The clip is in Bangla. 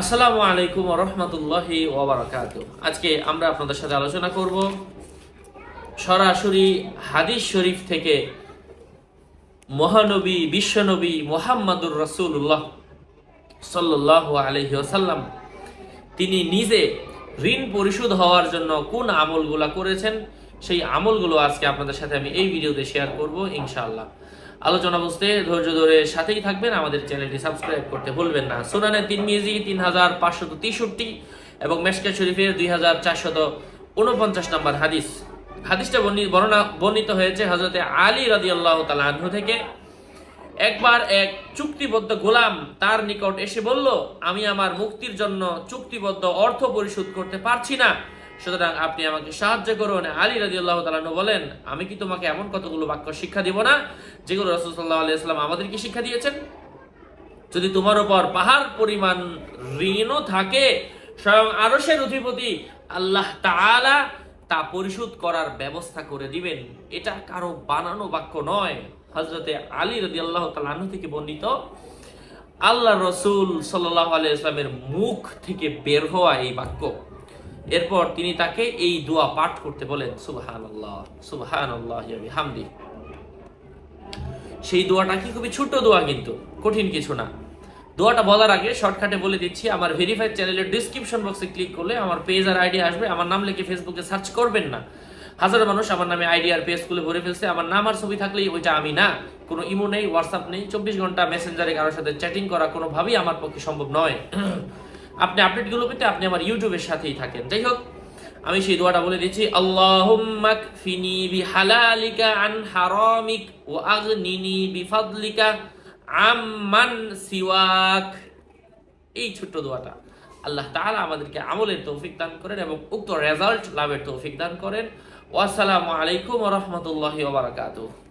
আসসালামু আলাইকুম রহমতুল্লাহি ওবরাকাত আজকে আমরা আপনাদের সাথে আলোচনা করব সরাসরি হাদিস শরীফ থেকে মহানবী, বিশ্বনবী মোহাম্মদুর রসুল্লাহ সাল্লাহ আলহি ওসাল্লাম তিনি নিজে ঋণ পরিশোধ হওয়ার জন্য কোন আমলগুলা করেছেন? সেই আমলগুলো আজকে আপনাদের সাথে আমি এই ভিডিওতে শেয়ার করব, ইনশাআল্লাহ। আলোচনা বুঝতে, ধৈর্য ধরে সাথেই থাকবেন। আমাদের চ্যানেলটি সাবস্ক্রাইব করতে ভুলবেন না। সুনানে তিন মিজি তিন হাজার পাঁচশত তেষট্টি এবং মেশকা শরীফের দুই হাজার চারশত উনপঞ্চাশ নম্বর হাদিস। হাদিসটা বর্ণি- বর্ণনা বর্ণিত হয়েছে হজরতে আলী রাজি আল্লাহ তালাহ থেকে। একবার এক চুক্তিবদ্ধ গোলাম তার নিকট এসে বলল, আমি আমার মুক্তির জন্য চুক্তিবদ্ধ অর্থ পরিশোধ করতে পারছি না। সুতরাং আপনি আমাকে সাহায্য করুন। আলী রাজি আল্লাহ তালানু বলেন, আমি কি তোমাকে এমন কতগুলো বাক্য শিক্ষা দিব না, যেগুলো রসুল্লাহ আলিয়াল্লাম আমাদেরকে শিক্ষা দিয়েছেন? যদি তোমার উপর পাহাড় পরিমাণ ঋণও থাকে, স্বয়ং আরশের অধিপতি আল্লাহ তাআলা তা পরিশোধ করার ব্যবস্থা করে দিবেন। এটা কারও বানানো বাক্য নয়। হজরতে আলী রদি আল্লাহ তালু থেকে বর্ণিত, আল্লাহ রসুল সাল্লাহ আলাইসলামের মুখ থেকে বের হওয়া এই বাক্য। এরপর তিনি তাকে এই দোয়া পাঠ করতে বলেন সুবহান আল্লাহ সুবহান আল্লাহ হামদি সেই দোয়াটা কি খুবই ছোট দোয়া কিন্তু, কঠিন কিছু না। দোয়াটা বলার আগে শর্টকাটে বলে দিচ্ছি, আমার ভেরিফাইড চ্যানেলের ডিসক্রিপশন বক্সে ক্লিক করলে আমার পেজ আর আইডি আসবে, আমার নাম লিখে ফেসবুকে সার্চ করবেন না। হাজারো মানুষ আমার নামে আইডি আর পেজ খুলে ভরে ফেলছে, আমার নাম আর ছবি থাকলেই ওইটা আমি না। কোনো ইমো নেই হোয়াটসঅ্যাপ নেই, চব্বিশ ঘণ্টা মেসেঞ্জারে কারোর সাথে চ্যাটিং করা কোনোভাবেই আমার পক্ষে সম্ভব নয়। আপনি আপডেটগুলো পেতে আপনি আমার ইউটিউবের সাথেই থাকেন। যাই হোক, আমি সেই দোয়াটা বলে দিচ্ছি, আল্লাহুম্মা কফিনি বিহালালিকা আন হারামিক ওয়া আগনিনি বিফাদলিকা আম্মান সিওয়াক। এই ছোট্ট দোয়াটা। আল্লাহ তাআলা আমাদেরকে আমলের তৌফিক দান করেন এবং উক্ত রেজাল্ট লাভের তৌফিক দান করেন। ওয়াসসালামু আলাইকুম ওয়া রাহমাতুল্লাহি ওয়া বারাকাতুহু।